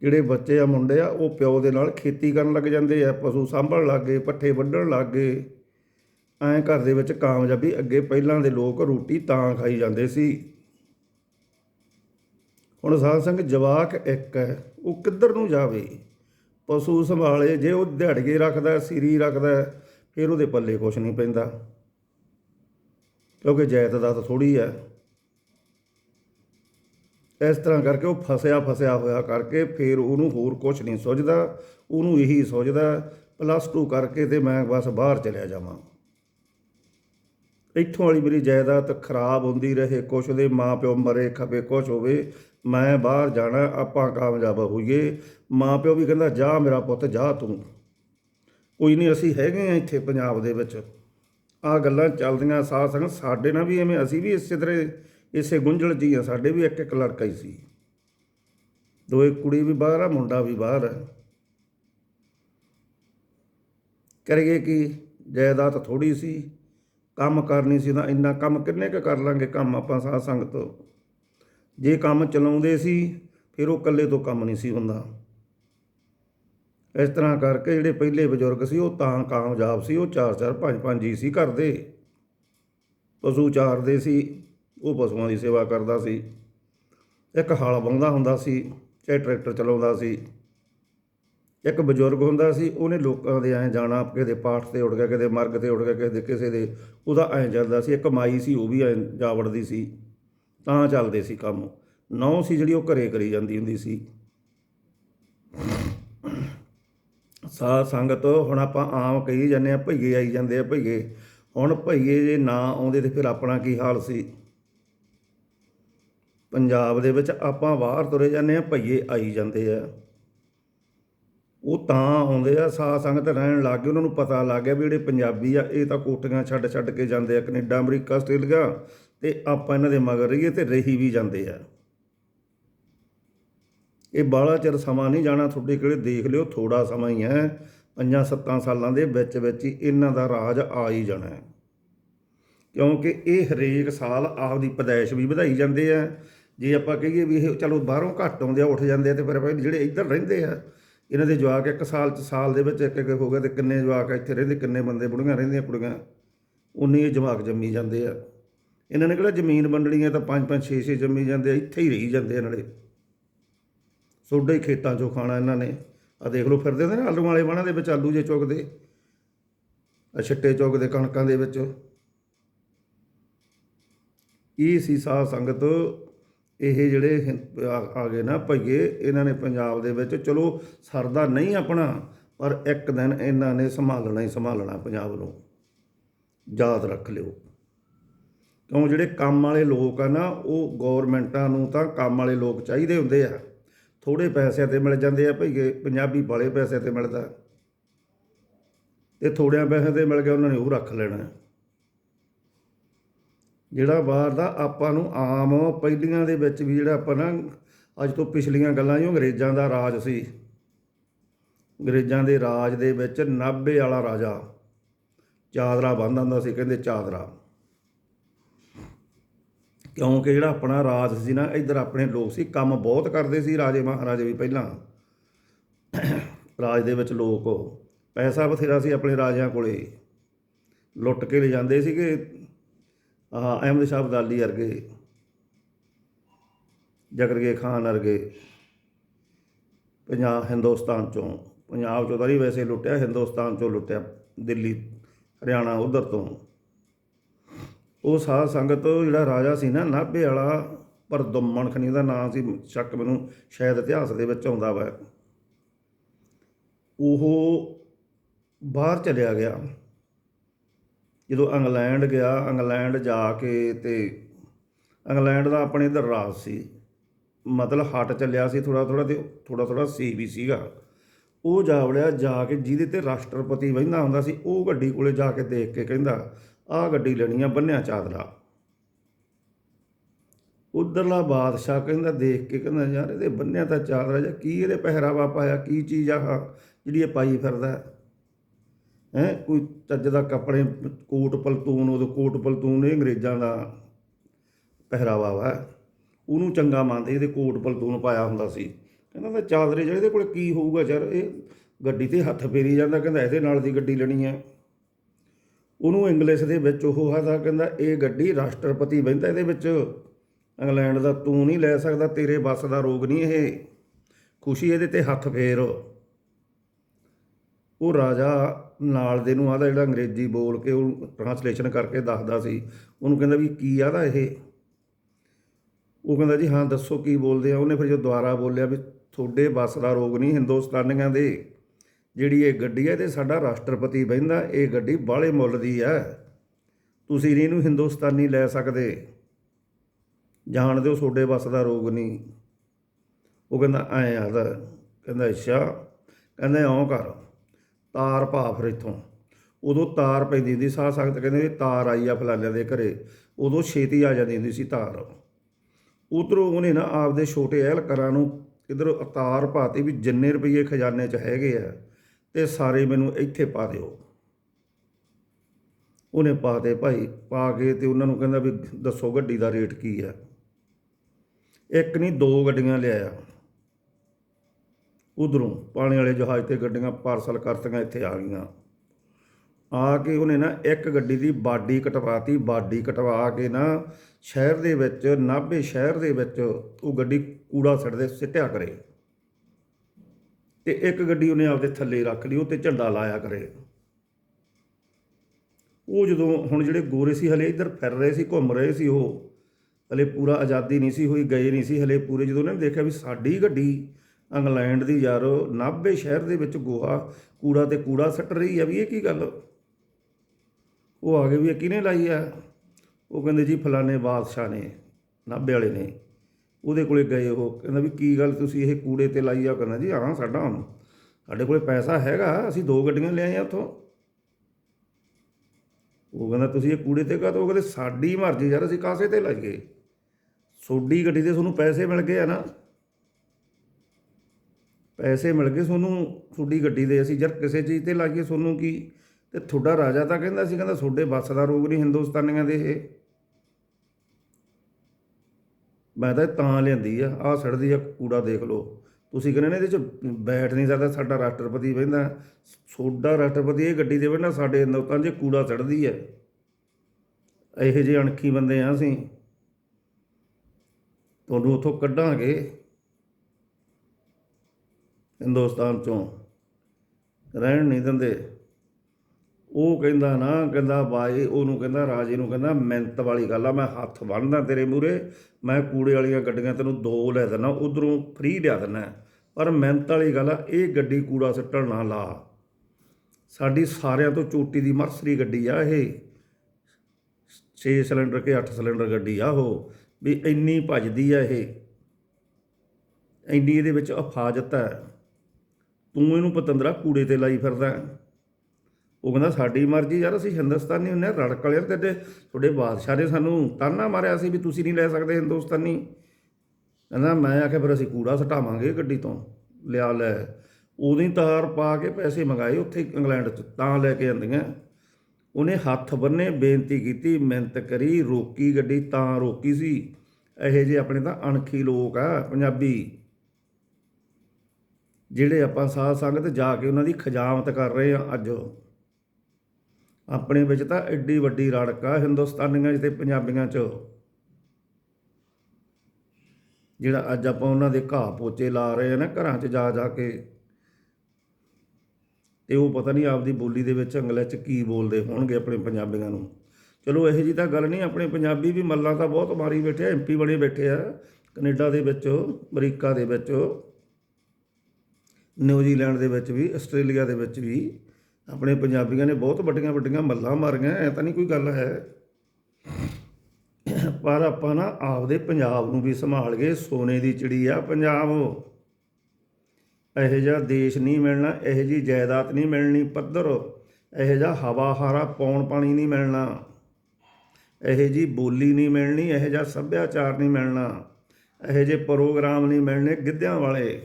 ਜਿਹੜੇ ਬੱਚੇ ਆ ਮੁੰਡੇ ਆ, ਉਹ ਪਿਓ ਦੇ ਨਾਲ ਖੇਤੀ ਕਰਨ ਲੱਗ ਜਾਂਦੇ ਆ, ਪਸ਼ੂ ਸਾਂਭਣ ਲੱਗ ਗਏ, ਪੱਠੇ ਵੱਢਣ ਲੱਗ ਗਏ। ਐਂ ਘਰ ਦੇ ਵਿੱਚ ਕਾਮਯਾਬੀ, ਅੱਗੇ ਪਹਿਲਾਂ ਦੇ ਲੋਕ ਰੋਟੀ ਤਾਂ ਖਾਈ ਜਾਂਦੇ ਸੀ। ਹੁਣ ਸਾਧ ਸੰਗ ਜਵਾਕ ਇੱਕ ਹੈ, ਉਹ ਕਿੱਧਰ ਨੂੰ ਜਾਵੇ? ਪਸ਼ੂ ਸੰਭਾਲੇ, ਜੇ ਉਹ ਦਿਹਾੜੀਏ ਰੱਖਦਾ, ਸੀਰੀ ਰੱਖਦਾ, ਫਿਰ ਉਹਦੇ ਪੱਲੇ ਕੁਛ ਨਹੀਂ ਪੈਂਦਾ। ਕਿਉਂਕਿ ਜਾਇਤ ਦਾ ਤਾਂ ਥੋੜੀ ਹੈ। ਇਸ ਤਰ੍ਹਾਂ ਕਰਕੇ ਉਹ ਫਸਿਆ ਫਸਿਆ ਹੋਇਆ ਕਰਕੇ ਫਿਰ ਉਹਨੂੰ ਹੋਰ ਕੁਛ ਨਹੀਂ ਸੋਚਦਾ, ਉਹਨੂੰ ਇਹੀ ਸੋਚਦਾ, ਪਲੱਸ 2 ਕਰਕੇ ਤੇ ਮੈਂ ਬਸ ਬਾਹਰ ਚਲਿਆ ਜਾਵਾਂ। ਇੱਥੋਂ ਵਾਲੀ ਮੇਰੀ ਜਾਇਦਾਦ ਖਰਾਬ ਹੁੰਦੀ ਰਹੇ, ਕੁਛ ਦੇ ਮਾਂ ਪਿਓ ਮਰੇ ਖਪੇ ਕੁਛ ਹੋਵੇ, ਮੈਂ ਬਾਹਰ ਜਾਣਾ, ਆਪਾਂ ਕਾਮਯਾਬ ਹੋਈਏ। ਮਾਂ ਪਿਓ ਵੀ ਕਹਿੰਦਾ, ਜਾ ਮੇਰਾ ਪੁੱਤ, ਜਾ ਤੂੰ। ਕੋਈ ਨਹੀਂ, ਅਸੀਂ ਹੈਗੇ ਆ ਇੱਥੇ ਪੰਜਾਬ ਦੇ ਵਿੱਚ। ਆ ਗੱਲਾਂ ਚੱਲਦੀਆਂ ਸਾਥ ਸੰਗ ਸਾਡੇ ਨਾਲ ਵੀ ਐਵੇਂ, ਅਸੀਂ ਵੀ ਇਸੇ ਤਰ੍ਹਾਂ ਇਸੇ ਗੁੰਝਲ ਜੀ ਆ ਸਾਡੇ ਵੀ ਇੱਕ ਇੱਕ ਲੜਕਾ ਹੀ ਸੀ। ਦੋਏ ਕੁੜੀ ਵੀ ਬਾਹਰ ਆ, ਮੁੰਡਾ ਵੀ ਬਾਹਰ ਆ। ਕਰੀਏ ਕਿ, ਜਾਇਦਾਦ ਥੋੜੀ ਸੀ। ਕੰਮ ਕਰਨੀ ਸੀ ਤਾਂ ਇੰਨਾ ਕੰਮ ਕਿੰਨੇ ਕੁ ਕਰ ਲਾਂਗੇ ਕੰਮ ਆਪਾਂ ਸਾਧ ਸੰਗਤ? ਜੇ ਕੰਮ ਚਲਾਉਂਦੇ ਸੀ, ਫਿਰ ਉਹ ਇਕੱਲੇ ਤੋਂ ਕੰਮ ਨਹੀਂ ਸੀ ਹੁੰਦਾ। ਇਸ ਤਰ੍ਹਾਂ ਕਰਕੇ ਜਿਹੜੇ ਪਹਿਲੇ ਬਜ਼ੁਰਗ ਸੀ, ਉਹ ਤਾਂ ਕਾਮਯਾਬ ਸੀ, ਉਹ ਚਾਰ ਚਾਰ ਪੰਜ ਪੰਜ ਜੀ ਸੀ ਕਰਦੇ ਪਸ਼ੂ ਚਾਰਦੇ ਸੀ, ਉਹ ਪਸ਼ੂਆਂ ਦੀ ਸੇਵਾ ਕਰਦਾ ਸੀ। ਇੱਕ ਹਲ ਬੰਦਾ ਹੁੰਦਾ ਸੀ, ਚਾਹੇ ਟਰੈਕਟਰ ਚਲਾਉਂਦਾ ਸੀ। ਇੱਕ ਬਜ਼ੁਰਗ ਹੁੰਦਾ ਸੀ, ਉਹਨੇ ਲੋਕਾਂ ਦੇ ਐਂ ਜਾਣਾ ਕਿਸੇ ਦੇ ਪਾਠ ਤੇ ਉੱਡ ਗਿਆ, ਕਿਤੇ ਮਰਗ ਤੇ ਉੱਡ ਗਿਆ ਕਿਸੇ ਕਿਸੇ ਦੇ, ਉਹਦਾ ਐਂ ਜਾਂਦਾ ਸੀ, ਇੱਕ ਮਾਈ ਸੀ, ਉਹ ਵੀ ਐਂ ਜਾਵੜਦੀ ਸੀ, ਤਾਂ ਚੱਲਦੇ ਸੀ ਕੰਮ। ਨੌ ਸੀ ਜਿਹੜੀ ਉਹ ਘਰੇ ਕਰੀ ਜਾਂਦੀ ਹੁੰਦੀ ਸੀ। ਸਾਧ ਸੰਗਤ, ਹੁਣ ਆਪਾਂ ਆਮ ਕਹੀ ਜਾਂਦੇ ਆ ਭਈਏ ਆਈ ਜਾਂਦੇ ਆ ਭਈਏ। ਹੁਣ ਭਈਏ ਜੇ ਨਾ ਆਉਂਦੇ ਤੇ ਫਿਰ ਆਪਣਾ ਕੀ ਹਾਲ ਸੀ? ਪੰਜਾਬ ਦੇ ਵਿੱਚ ਆਪਾਂ ਬਾਹਰ ਤੁਰੇ ਜਾਂਦੇ ਆ ਭਈਏ ਆਈ ਜਾਂਦੇ ਆ। ਉਹ ਤਾਂ ਆਉਂਦੇ ਆ, ਸਾਧ ਸੰਗਤ ਰਹਿਣ ਲੱਗ ਗਏ, ਉਹਨਾਂ ਨੂੰ ਪਤਾ ਲੱਗ ਗਿਆ ਵੀ ਜਿਹੜੇ ਪੰਜਾਬੀ ਆ, ਇਹ ਤਾਂ ਕੋਟੀਆਂ ਛੱਡ ਛੱਡ ਕੇ ਜਾਂਦੇ ਆ, ਕੈਨੇਡਾ, ਅਮਰੀਕਾ, ਆਸਟ੍ਰੇਲੀਆ ਤੇ ਆਪਾਂ ਇਹਨਾਂ ਦੇ ਮਗਰ ਰਹੀਏ ਤੇ ਰਹੀ ਵੀ ਜਾਂਦੇ ਆ। ਇਹ ਬਾਹਲਾ ਚਿਰ ਸਮਾਂ ਨਹੀਂ ਜਾਣਾ, ਤੁਹਾਡੇ ਕੋਲੇ ਦੇਖ ਲਿਓ ਥੋੜਾ ਸਮਾਂ ਹੀ ਹੈ, ਪੰਜਾਂ ਸੱਤਾਂ ਸਾਲਾਂ ਦੇ ਵਿੱਚ ਵਿੱਚ ਹੀ ਇਹਨਾਂ ਦਾ ਰਾਜ ਆ ਹੀ ਜਾਣਾ ਹੈ। ਕਿਉਂਕਿ ਇਹ ਹਰੇਕ ਸਾਲ ਆਪਦੀ ਪਦੈਸ਼ ਵੀ ਵਧਾਈ ਜਾਂਦੇ ਆ। ਜੇ ਆਪਾਂ ਕਹੀਏ ਵੀ ਇਹ ਚਲੋ ਬਾਹਰੋਂ ਘੱਟ ਆਉਂਦੇ ਆ, ਉੱਠ ਜਾਂਦੇ ਆ ਤੇ ਫਿਰ ਫਿਰ ਜਿਹੜੇ ਇੱਧਰ ਰਹਿੰਦੇ ਆ ਇਹਨਾਂ ਦੇ ਜਵਾਕ ਇੱਕ ਸਾਲ ਚ, ਸਾਲ ਦੇ ਵਿੱਚ ਇੱਕ ਇੱਕ ਹੋ ਗਿਆ ਤੇ ਕਿੰਨੇ ਜਵਾਕ ਇੱਥੇ ਰਹਿੰਦੇ, ਕਿੰਨੇ ਬੰਦੇ, ਬੁੜੀਆਂ ਰਹਿੰਦੀਆਂ ਕੁੜੀਆਂ। ਉਨੀ ਇਹ ਜਵਾਕ ਜੰਮੀ ਜਾਂਦੇ ਆ। ਇਹਨਾਂ ਨੇ ਕਿਹੜਾ ਜ਼ਮੀਨ ਵੰਡਣੀ ਹੈ ਤਾਂ ਪੰਜ ਪੰਜ, ਛੇ ਛੇ ਜੰਮੀ ਜਾਂਦੇ ਆ, ਇੱਥੇ ਹੀ ਰਹੀ ਜਾਂਦੇ ਆ ਨਾਲੇ। ਸੋਡੇ ਹੀ ਖੇਤਾਂ 'ਚੋਂ ਖਾਣਾ ਇਹਨਾਂ ਨੇ। ਆ ਦੇਖ ਲਓ ਫਿਰਦੇ ਨੇ ਨਾ ਆਲੂ ਵਾਲੇ ਬਾਣਾ ਦੇ ਵਿੱਚ, ਆਲੂ ਜੇ ਚੁਗਦੇ। ਆ ਛਿੱਟੇ ਚੁਗਦੇ ਕਣਕਾਂ ਦੇ ਵਿੱਚ। ਇਹ ਸੀ ਸਾਧ ਸੰਗਤ ਇਹ ਜਿਹੜੇ ਹਿੰ- ਆ ਗਏ ਨਾ ਭਈਏ, ਇਹਨਾਂ ਨੇ ਪੰਜਾਬ ਦੇ ਵਿੱਚ ਚਲੋ ਸਰਦਾ ਨਹੀਂ ਆਪਣਾ, ਪਰ ਇੱਕ ਦਿਨ ਇਹਨਾਂ ਨੇ ਸੰਭਾਲਣਾ ਹੀ ਸੰਭਾਲਣਾ ਪੰਜਾਬ ਨੂੰ। ਯਾਦ ਰੱਖ ਲਿਓ। ਕਿਉਂ? ਜਿਹੜੇ ਕੰਮ ਵਾਲੇ ਲੋਕ ਆ ਨਾ, ਉਹ ਗਵਰਨਮੈਂਟਾਂ ਨੂੰ ਤਾਂ ਕੰਮ ਵਾਲੇ ਲੋਕ ਚਾਹੀਦੇ ਹੁੰਦੇ ਆ। ਥੋੜੇ ਪੈਸਿਆਂ ਤੇ ਮਿਲ ਜਾਂਦੇ ਆ ਭਈਏ, ਪੰਜਾਬੀ ਬਾਲੇ ਪੈਸੇ ਤੇ ਮਿਲਦਾ। ਤੇ ਥੋੜਿਆਂ ਪੈਸਿਆਂ ਤੇ ਮਿਲ ਗਿਆ, ਉਹਨਾਂ ਨੇ ਉਹ ਰੱਖ ਲੈਣਾ। ਜਿਹੜਾ ਬਾਹਰ ਦਾ ਆਪਾਂ ਨੂੰ ਆਮ ਪਹਿਲੀਆਂ ਦੇ ਵਿੱਚ ਵੀ ਜਿਹੜਾ ਆਪਾਂ ਨਾ ਅੱਜ ਤੋਂ ਪਿਛਲੀਆਂ ਗੱਲਾਂ ਹੀ ਅੰਗਰੇਜ਼ਾਂ ਦਾ ਰਾਜ ਸੀ। ਅੰਗਰੇਜ਼ਾਂ ਦੇ ਰਾਜ ਦੇ ਵਿੱਚ ਨਾਭੇ ਵਾਲਾ ਰਾਜਾ, ਚਾਦਰਾ ਬੰਨ੍ਹਦਾ ਹੁੰਦਾ ਸੀ, ਕਹਿੰਦੇ ਚਾਦਰਾ। ਕਿਉਂਕਿ ਜਿਹੜਾ ਆਪਣਾ ਰਾਜ ਸੀ ਨਾ, ਇੱਧਰ ਆਪਣੇ ਲੋਕ ਸੀ, ਕੰਮ ਬਹੁਤ ਕਰਦੇ ਸੀ ਰਾਜੇ ਮਹਾਰਾਜੇ ਵੀ ਪਹਿਲਾਂ। ਰਾਜ ਦੇ ਵਿੱਚ ਲੋਕ, ਪੈਸਾ ਬਥੇਰਾ ਸੀ ਆਪਣੇ ਰਾਜਿਆਂ ਕੋਲੇ। ਲੁੱਟ ਕੇ ਲੈ ਜਾਂਦੇ ਸੀਗੇ। ਅਹਿਮਦ ਸ਼ਾਹ ਅਬਦਾਲੀ ਵਰਗੇ ਜ਼ਕਰੀਆ ਖਾਨ ਵਰਗੇ ਪੰਜਾਬ ਹਿੰਦੁਸਤਾਨ ਚੋਂ, ਪੰਜਾਬ ਚੋਂ ਤਾਂ ਨਹੀਂ ਵੈਸੇ ਲੁੱਟਿਆ, ਹਿੰਦੁਸਤਾਨ ਚੋਂ ਲੁੱਟਿਆ, ਦਿੱਲੀ, ਹਰਿਆਣਾ ਉਧਰ ਤੋਂ। ਉਹ ਸਾਧ ਸੰਗਤ ਜਿਹੜਾ ਰਾਜਾ ਸੀ ਨਾ, ਨਾਭੇ ਵਾਲਾ, ਪਰ ਦੁਮਨ ਖਨੀ ਦਾ ਨਾਮ ਸੀ, ਸ਼ੱਕ ਮੈਨੂੰ ਸ਼ਾਇਦ ਇਤਿਹਾਸ ਦੇ ਵਿੱਚ ਆਉਂਦਾ ਵਾ। ਉਹ ਬਾਹਰ ਚਲਿਆ ਗਿਆ। ਜਦੋਂ ਇੰਗਲੈਂਡ ਗਿਆ, ਇੰਗਲੈਂਡ ਜਾ ਕੇ ਤੇ ਇੰਗਲੈਂਡ ਦਾ ਆਪਣੇ ਇਧਰ ਰਾਜ ਸੀ। ਮਤਲਬ ਹਟ ਚੱਲਿਆ ਸੀ ਥੋੜਾ ਥੋੜਾ ਤੇ ਥੋੜਾ ਥੋੜਾ ਸੀ ਵੀ ਸੀਗਾ। ਉਹ ਜਾ ਵੜਿਆ ਜਾ ਕੇ ਜਿਹਦੇ ਤੇ ਰਾਸ਼ਟਰਪਤੀ ਬਹਿੰਦਾ ਹੁੰਦਾ ਸੀ, ਉਹ ਗੱਡੀ ਕੋਲੇ ਜਾ ਕੇ ਦੇਖ ਕੇ ਕਹਿੰਦਾ, ਆਹ ਗੱਡੀ ਲੈਣੀ ਆ ਬੰਨਿਆ ਚਾਦਰਾ। ਉਧਰਲਾ ਬਾਦਸ਼ਾਹ ਕਹਿੰਦਾ, ਦੇਖ ਕੇ ਕਹਿੰਦਾ, ਯਾਰ ਇਹਦੇ ਬੰਨਿਆ ਤਾਂ ਚਾਦਰਾ ਜਾਂ ਕੀ ਇਹਦੇ ਪਹਿਰਾਵਾ ਪਾਇਆ, ਕੀ ਚੀਜ਼ ਆ ਜਿਹੜੀ ਇਹ ਪਾਈ ਫਿਰਦਾ? ਹੈ? ਕੋਈ ਚੱਜ ਦਾ ਕੱਪੜੇ, ਕੋਟ ਪਲਤੂਨ ਉਹ ਕੋਟ ਪਲਤੂਨ ਇਹ ਅੰਗਰੇਜ਼ਾਂ ਦਾ ਪਹਿਰਾਵਾ ਵਾ। ਉਹਨੂੰ ਚੰਗਾ ਮੰਨਦੇ, ਇਹਦੇ ਕੋਟ ਪਲਤੂਨ ਪਾਇਆ ਹੁੰਦਾ ਸੀ। ਕਹਿੰਦਾ ਤਾਂ ਚਾਦਰੇ ਜਿਹੜੇ ਇਹਦੇ ਕੋਲ ਕੀ ਹੋਊਗਾ ਯਾਰ, ਇਹ ਗੱਡੀ ਤੇ ਹੱਥ ਫੇਰੀ ਜਾਂਦਾ, ਕਹਿੰਦਾ ਇਹਦੇ ਨਾਲ ਦੀ ਗੱਡੀ ਲੈਣੀ ਹੈ ਉਹਨੂੰ ਇੰਗਲਿਸ਼ ਦੇ ਵਿੱਚ ਉਹ ਆਦਾ ਕਹਿੰਦਾ ਇਹ ਗੱਡੀ ਰਾਸ਼ਟਰਪਤੀ ਬਹਿੰਦਾ, ਇਹਦੇ ਵਿੱਚ ਇੰਗਲੈਂਡ ਦਾ ਤੂੰ ਨਹੀਂ ਲੈ ਸਕਦਾ, ਤੇਰੇ ਵੱਸ ਦਾ ਰੋਗ ਨਹੀਂ ਇਹ। ਖੁਸ਼ੀ ਇਹਦੇ ਤੇ ਹੱਥ ਫੇਰ। ਉਹ ਰਾਜਾ ਨਾਲ ਦੇ ਨੂੰ ਆਦਾ ਜਿਹੜਾ ਅੰਗਰੇਜ਼ੀ ਬੋਲ ਕੇ ਉਹ ਟ੍ਰਾਂਸਲੇਸ਼ਨ ਕਰਕੇ ਦੱਸਦਾ ਸੀ, ਉਹਨੂੰ ਕਹਿੰਦਾ ਵੀ ਕੀ ਆਦਾ ਇਹ? ਉਹ ਕਹਿੰਦਾ ਜੀ, ਹਾਂ, ਦੱਸੋ ਕੀ ਬੋਲਦੇ ਆ? ਉਹਨੇ ਫਿਰ ਜੋ ਦੁਬਾਰਾ ਬੋਲਿਆ ਵੀ ਤੁਹਾਡੇ ਬੱਸ ਦਾ ਰੋਗ ਨਹੀਂ, ਹਿੰਦੁਸਤਾਨੀਆਂ ਦੇ। ਜਿਹੜੀ ਇਹ ਗੱਡੀ ਹੈ ਤੇ ਸਾਡਾ ਰਾਸ਼ਟਰਪਤੀ ਬਹਿੰਦਾ, ਇਹ ਗੱਡੀ ਬਾਹਲੇ ਮੁੱਲ ਦੀ ਹੈ ਤੁਸੀਂ ਨਹੀਂ ਇਹਨੂੰ ਹਿੰਦੁਸਤਾਨੀ ਲੈ ਸਕਦੇ। ਜਾਣਦੇ ਹੋ ਤੁਹਾਡੇ ਬੱਸ ਦਾ ਰੋਗ ਨਹੀਂ। ਉਹ ਕਹਿੰਦਾ, ਐ ਆਦਾ। ਕਹਿੰਦਾ, ਅੱਛਾ। ਕਹਿੰਦਾ, ਇਉਂ ਕਰ। ਤਾਰ ਪਾ ਫਿਰ ਇੱਥੋਂ। ਉਦੋਂ ਤਾਰ ਪੈਂਦੀ ਹੁੰਦੀ ਸਾਹ ਸਖ਼ਤ ਕਹਿੰਦੇ ਵੀ ਤਾਰ ਆਈ ਆ ਫਲਾਣਿਆਂ ਦੇ ਘਰੇ। ਉਦੋਂ ਛੇਤੀ ਆ ਜਾਂਦੀ ਹੁੰਦੀ ਸੀ ਤਾਰ। ਉਧਰੋਂ ਉਹਨੇ ਨਾ ਆਪਦੇ ਛੋਟੇ ਅਹਿਲਕਾਰਾਂ ਨੂੰ ਇਧਰ ਤਾਰ ਪਾਤੀ ਵੀ ਜਿੰਨੇ ਰੁਪਏ ਖਜ਼ਾਨੇ 'ਚ ਹੈਗੇ ਆ, ਤੇ ਸਾਰੇ ਮੈਨੂੰ ਇੱਥੇ ਪਾ ਦਿਓ। ਉਹਨੇ ਪਾਤੇ ਭਾਈ, ਪਾ ਕੇ ਤੇ ਉਹਨਾਂ ਨੂੰ ਕਹਿੰਦਾ ਵੀ ਦੱਸੋ ਗੱਡੀ ਦਾ ਰੇਟ ਕੀ ਆ। ਇੱਕ ਨਹੀਂ, ਦੋ ਗੱਡੀਆਂ ਲਿਆਇਆ। ਉਧਰੋਂ ਪਾਣੀ ਵਾਲੇ ਜਹਾਜ਼ ਤੇ ਗੱਡੀਆਂ ਪਾਰਸਲ ਕਰਤੀਆਂ ਇੱਥੇ ਆ ਗਈਆਂ। ਆ ਕੇ ਉਹਨੇ ਨਾ ਇੱਕ ਗੱਡੀ ਦੀ ਬਾਡੀ ਕਟਵਾਤੀ, ਬਾਡੀ ਕਟਵਾ ਕੇ ਨਾ ਸ਼ਹਿਰ ਦੇ ਵਿੱਚ, ਨਾਭੇ ਸ਼ਹਿਰ ਦੇ ਵਿੱਚ ਉਹ ਗੱਡੀ ਕੂੜਾ ਸੜਦੇ ਸਿੱਟਿਆ ਕਰੇ। ਤੇ ਇੱਕ ਗੱਡੀ ਉਹਨੇ ਆਪਦੇ ਥੱਲੇ ਰੱਖ ਲਈ, ਉਹ ਤੇ ਝੰਡਾ ਲਾਇਆ ਕਰੇ। ਉਹ ਜਦੋਂ ਹੁਣ ਜਿਹੜੇ ਗੋਰੇ ਸੀ, ਹਲੇ ਇੱਧਰ ਫਿਰ ਰਹੇ ਸੀ, ਘੁੰਮ ਰਹੇ ਸੀ ਉਹ, ਹਲੇ ਪੂਰਾ ਆਜ਼ਾਦੀ ਨਹੀਂ ਸੀ ਹੋਈ, ਗਏ ਨਹੀਂ ਸੀ, ਹਲੇ ਪੂਰੇ ਜਦੋਂ ਉਹਨਾਂ ਨੇ ਦੇਖਿਆ ਵੀ ਸਾਡੀ ਗੱਡੀ ਇੰਗਲੈਂਡ ਦੀ ਯਾਰ, ਨਾਭੇ ਸ਼ਹਿਰ ਦੇ ਵਿੱਚ ਗੋਹਾ, ਕੂੜਾ ਤੇ ਕੂੜਾ ਸੱਟ ਰਹੀ ਆ ਵੀ ਇਹ ਕੀ ਗੱਲ? ਉਹ ਆ ਗਏ ਵੀ ਇਹ ਕਿਹਨੇ ਲਾਈ ਆ? ਉਹ ਕਹਿੰਦੇ ਜੀ ਫਲਾਣੇ ਬਾਦਸ਼ਾਹ ਨੇ, ਨਾਭੇ ਵਾਲੇ ਨੇ। ਉਹਦੇ ਕੋਲੇ ਗਏ ਉਹ, ਕਹਿੰਦਾ ਵੀ ਕੀ ਗੱਲ ਤੁਸੀਂ ਇਹ ਕੂੜੇ ਤੇ ਲਾਈ ਆ? ਕਹਿੰਦਾ ਜੀ, ਹਾਂ, ਸਾਡਾ ਸਾਡੇ ਕੋਲੇ ਪੈਸਾ ਹੈਗਾ, ਅਸੀਂ ਦੋ ਗੱਡੀਆਂ ਲਿਆਏ ਆ ਉੱਥੋਂ। ਉਹ ਕਹਿੰਦਾ ਤੁਸੀਂ ਇਹ ਕੂੜੇ ਤੇ ਕਾ ਉਹ ਕਹਿੰਦੇ ਸਾਡੀ ਮਰਜ਼ੀ ਯਾਰ, ਅਸੀਂ ਕਾਸੇ ਤੇ ਲਾਈਏ? ਸੋਡੀ ਗੱਡੀ ਤੇ ਤੁਹਾਨੂੰ ਪੈਸੇ ਮਿਲ ਗਏ ਆ ਨਾ। ਪੈਸੇ ਮਿਲ ਗਏ ਤੁਹਾਨੂੰ ਤੁਹਾਡੀ ਗੱਡੀ ਦੇ ਅਸੀਂ ਯਾਰ ਕਿਸੇ ਚੀਜ਼ ਤੇ ਲਾਈਏ ਤੁਹਾਨੂੰ ਕੀ, ਤੇ ਤੁਹਾਡਾ ਰਾਜਾ ਤਾਂ ਕਹਿੰਦਾ ਸੀ, ਕਹਿੰਦਾ ਤੁਹਾਡੇ ਬੱਸ ਦਾ ਰੋਗ ਨਹੀਂ ਹਿੰਦੁਸਤਾਨੀਆਂ ਦੇ ਇਹ। ਮੈਂ ਤਾਂ ਇਹ ਤਾਂ ਲਿਆਂਦੀ ਆ, ਆਹ ਸੜਦੀ ਆ, ਕੂੜਾ ਦੇਖ ਲਓ। ਤੁਸੀਂ ਕਹਿੰਦੇ ਨੇ ਇਹਦੇ ਚ ਬੈਠ ਨਹੀਂ ਸਕਦਾ, ਸਾਡਾ ਰਾਸ਼ਟਰਪਤੀ ਬਹਿੰਦਾ ਤੁਹਾਡਾ ਰਾਸ਼ਟਰਪਤੀ ਇਹ ਗੱਡੀ ਦੇ ਬਹਿੰਦਾ ਸਾਡੇ ਹਿੰਦੁਸਤਾਨ 'ਚ ਕੂੜਾ ਸੜਦੀ ਹੈ ਇਹੋ ਜਿਹੇ ਅਣਖੀ ਬੰਦੇ ਆ ਅਸੀਂ। ਤੁਹਾਨੂੰ ਉੱਥੋਂ ਕੱਢਾਂਗੇ। ਹਿੰਦੁਸਤਾਨ ਚੋਂ ਰਹਿਣ ਨਹੀਂ ਦਿੰਦੇ। ਉਹ ਕਹਿੰਦਾ, ਨਾ ਕਹਿੰਦਾ, ਬਾਈ, ਉਹਨੂੰ ਕਹਿੰਦਾ, ਰਾਜੇ ਨੂੰ ਕਹਿੰਦਾ ਮਿਹਨਤ ਵਾਲੀ ਗੱਲ ਆ, ਮੈਂ ਹੱਥ ਬੰਨਦਾ ਤੇਰੇ ਮੂਰੇ ਮੈਂ ਕੂੜੇ ਵਾਲੀਆਂ ਗੱਡੀਆਂ ਤੈਨੂੰ ਦੋ ਲੈ ਦਿੰਦਾ, ਉਧਰੋਂ ਫ੍ਰੀ ਲਿਆ ਦਿੰਦਾ। ਪਰ ਮਿਹਨਤ ਵਾਲੀ ਗੱਲ ਆ, ਇਹ ਗੱਡੀ ਕੂੜਾ ਸੁੱਟਣ ਨਾ ਲਾ। ਸਾਡੀ ਸਾਰਿਆਂ ਤੋਂ ਚੋਟੀ ਦੀ ਮਰਸਰੀ ਗੱਡੀ ਆ ਇਹ। 6 ਸਿਲੰਡਰ ਕੇ 8 ਸਿਲੰਡਰ ਗੱਡੀ ਆ ਉਹ, ਵੀ ਇੰਨੀ ਭੱਜਦੀ ਆ ਇਹ। ਇੰਨੀ ਇਹਦੇ ਵਿੱਚ ਅਫਾਜਤ ਹੈ। ਤੂੰ ਇਹਨੂੰ ਪਤੰਦਰਾ ਕੂੜੇ ਤੇ ਲਾਈ ਫਿਰਦਾ ਉਹ ਕਹਿੰਦਾ ਸਾਡੀ ਮਰਜ਼ੀ ਯਾਰ ਅਸੀਂ ਹਿੰਦੁਸਤਾਨੀ ਹੁੰਨੇ ਆ, ਰੜਕ ਵਾਲੇ ਤੇ ਤੇ ਤੁਹਾਡੇ ਬਾਦਸ਼ਾਹ ਨੇ ਸਾਨੂੰ ਤਾਨਾ ਮਾਰਿਆ ਸੀ ਵੀ ਤੁਸੀਂ ਨਹੀਂ ਲੈ ਸਕਦੇ ਹਿੰਦੁਸਤਾਨੀ। ਕਹਿੰਦਾ ਮੈਂ ਆਖਿਆ ਫਿਰ ਅਸੀਂ ਕੂੜਾ ਸਟਾਵਾਂਗੇ ਗੱਡੀ ਤੋਂ। ਲਿਆ ਲੈ। ਉਹਦੀ ਤਾਰ ਪਾ ਕੇ ਪੈਸੇ ਮੰਗਾਏ ਉੱਥੇ ਇੰਗਲੈਂਡ 'ਚ ਤਾਂ ਲੈ ਕੇ ਆਂਦੀਆਂ ਉਹਨੇ ਹੱਥ ਬੰਨੇ ਬੇਨਤੀ ਕੀਤੀ ਮਿਹਨਤ ਕਰੀ ਰੋਕੀ ਗੱਡੀ ਤਾਂ ਰੋਕੀ ਸੀ। ਇਹੋ ਜਿਹੇ ਆਪਣੇ ਤਾਂ ਅਣਖੀ ਲੋਕ ਆ ਪੰਜਾਬੀ। ਜਿਹੜੇ ਆਪਾਂ ਸਾਧ ਸੰਗਤ ਜਾ ਕੇ ਉਹਨਾਂ ਦੀ ਖਜਾਮਤ ਕਰ ਰਹੇ ਆ ਅੱਜ। ਆਪਣੇ ਵਿੱਚ ਤਾਂ ਐਡੀ ਵੱਡੀ ਰੜਕ ਆ ਹਿੰਦੁਸਤਾਨੀਆਂ 'ਚ ਤੇ ਪੰਜਾਬੀਆਂ 'ਚ। ਜਿਹੜਾ ਅੱਜ ਆਪਾਂ ਉਹਨਾਂ ਦੇ ਘਾਹ ਪੋਚੇ ਲਾ ਰਹੇ ਆ ਨਾ ਘਰਾਂ 'ਚ ਜਾ ਜਾ ਕੇ। ਤੇ ਉਹ ਪਤਾ ਨਹੀਂ ਆਪਦੀ ਬੋਲੀ ਦੇ ਵਿੱਚ ਅੰਗਲੇ 'ਚ ਕੀ ਬੋਲਦੇ ਹੋਣਗੇ ਆਪਣੇ ਪੰਜਾਬੀਆਂ ਨੂੰ। ਚਲੋ ਇਹੋ ਜੀ ਤਾਂ ਗੱਲ ਨਹੀਂ, ਆਪਣੇ ਪੰਜਾਬੀ ਵੀ ਮੱਲਾਂ ਤਾਂ ਬਹੁਤ ਮਾਰੀ ਬੈਠੇ ਆ ਐਮਪੀ ਬਣੇ ਬੈਠੇ ਆ, ਕੈਨੇਡਾ ਦੇ ਵਿੱਚ, ਅਮਰੀਕਾ ਦੇ ਵਿੱਚ। ਨਿਊਜ਼ੀਲੈਂਡ ਦੇ ਵਿੱਚ ਵੀ, ਆਸਟ੍ਰੇਲੀਆ ਦੇ ਵਿੱਚ ਵੀ ਆਪਣੇ ਪੰਜਾਬੀਆਂ ਨੇ ਬਹੁਤ ਵੱਡੀਆਂ ਵੱਡੀਆਂ ਮੱਲਾਂ ਮਾਰੀਆਂ, ਐ ਤਾਂ ਨਹੀਂ ਕੋਈ ਗੱਲ ਹੈ। ਪਰ ਆਪਾਂ ਨਾ ਆਪਦੇ ਪੰਜਾਬ ਨੂੰ ਵੀ ਸੰਭਾਲ ਗਏ ਸੋਨੇ ਦੀ ਚਿੜੀ ਆ, ਪੰਜਾਬ। ਇਹੋ ਜਿਹਾ ਦੇਸ਼ ਨਹੀਂ ਮਿਲਣਾ, ਇਹੋ ਜੀ ਜਾਇਦਾਦ ਨਹੀਂ ਮਿਲਣੀ ਪੱਧਰ। ਇਹੋ ਜਿਹਾ ਹਵਾ ਹਾਰਾ ਪੌਣ ਪਾਣੀ ਨਹੀਂ ਮਿਲਣਾ। ਇਹੋ ਜੀ ਬੋਲੀ ਨਹੀਂ ਮਿਲਣੀ, ਇਹੋ ਜਿਹਾ ਸੱਭਿਆਚਾਰ ਨਹੀਂ ਮਿਲਣਾ। ਇਹੋ ਜਿਹੇ ਪ੍ਰੋਗਰਾਮ ਨਹੀਂ ਮਿਲਣੇ ਗਿੱਧਿਆਂ ਵਾਲੇ।